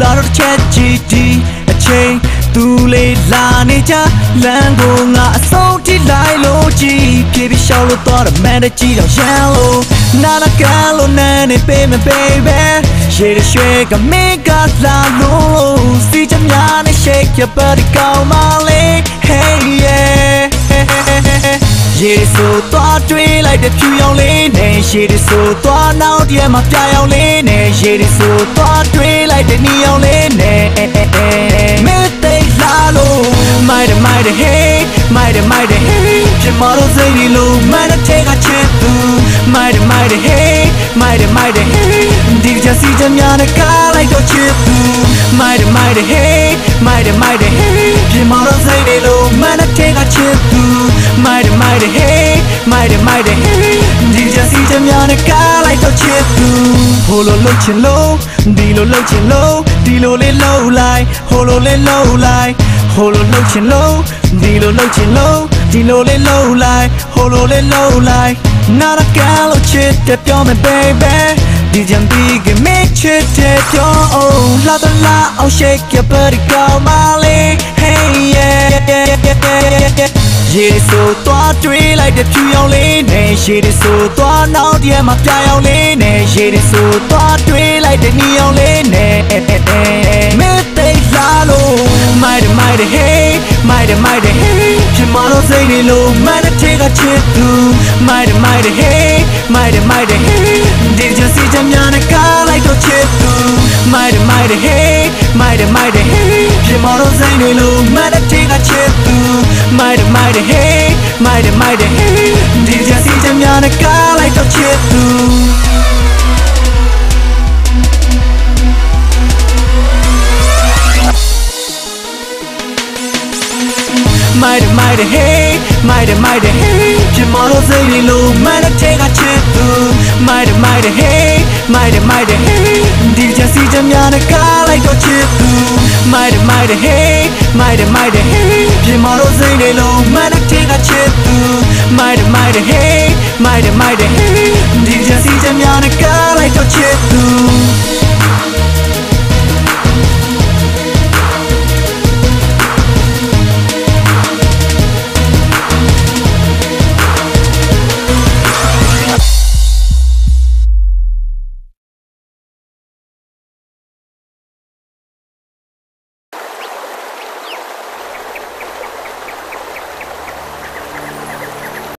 လာတော့ chat GD အချိန်သူလေးလာနေကြလမ်းကိုငါအဆုံးထိလိုက်လို့ကြည်ပြေးပြီးရှောက်လို့တော့မန်တကြီးတော့ရန်လို့နာနာကလို့နာနေပေးမ baby ရေရွှေကမင်းကလာလို့စီချမ်းများနဲ့ shake your body come on lay hey yeah ရေဆိုသွားတွေးလိုက်တဲ့ဖြူရောင်လေးနဲ့ရေဆိုသွားနောက်တည်းမှာပြာရောင်လေးနဲ့ရေဆိုသွား လိုက်တဲ့နီရောင်လေးနဲ့မဲသိလာလို့မိုက်တယ်မိုက်တယ် hey မိုက်တယ်မိုက်တယ် hey ပြမလို့စိတ်ဒီလိုမန်တဲ့ကချစ်သူမိုက်တယ်မိုက်တယ် hey မိုက်တယ်မိုက်တယ် hey ဒီချစီချများနဲ့ကားလိုက်တော့ချစ်သူမိုက်တယ်မိုက်တယ် hey မိုက်တယ်မိုက်တယ် hey ပြမလို့စိတ်ဒီလိုမန်တဲ့ကချစ်သူမိုက်တယ်မိုက်တယ် hey မိုက်တယ်မိုက်တယ် hey ဒီချစီချများ နဲ့ကားလိုက်တော့ချစ်သူဟိုလိုလှုပ်ချင်လို့ဒီလိုလှုပ်ချင်လို့ဒီလိုလေးလှုပ်လိုက်ဟိုလိုလေးလှုပ်လိုက်ဟိုလိုလှုပ်ချင်လို့ဒီလိုလှုပ်ချင်လို့ဒီလိုလေးလှုပ်လိုက်ဟိုလိုလေးလှုပ်လိုက်နာရကလို့ချစ်တဲ့ပြောမယ် baby ဒီကြံပြီးကမေးချစ်တဲ့ပြော oh လာတော့လာအောင် shake your body go my lady hey yeah ရေဆိုသွားတွေးလိုက်တဲ့ဖြူရောင်လေးနဲ့ရေဆိုသွားနောက်တည်းမှာပြရောင်လေးနဲ့ရေဆိုသွားတွေးလိုက်တဲ့နီရောင်လေးနဲ့မဲသိလာလို့မိုက်တယ်မိုက်တယ် hey မိုက်တယ်မိုက်တယ် hey ပြမလို့စိတ်တွေလို့မန်တဲ့ကချစ်သူမိုက်တယ်မိုက်တယ် hey မိုက်တယ်မိုက်တယ် hey ဒီချစီချများနဲ့ကားလိုက်တော့ချစ်သူမိုက်တယ်မိုက်တယ် hey မိုက်တယ်မိုက်တယ် hey ပြမလို့စိတ်တွေလို့မန်တဲ့ကချစ်သူ မိုက်တယ်မိုက်တယ် hey မိုက်တယ်မိုက်တယ် hey ဒီချစီချများနဲ့ကားလိုက်တော့ချစ်သူမိုက်တယ်မိုက်တယ် hey မိုက်တယ်မိုက်တယ် hey ပြမလို့စိတ်တွေလို့မန်တဲ့ကချစ်သူမိုက်တယ်မိုက်တယ် hey မိုက်တယ်မိုက်တယ် hey ဒီချ လုံးမနက်တေးကချစ်သူ might might hey might might hey ဒီကြစီချမ်းများနဲ့က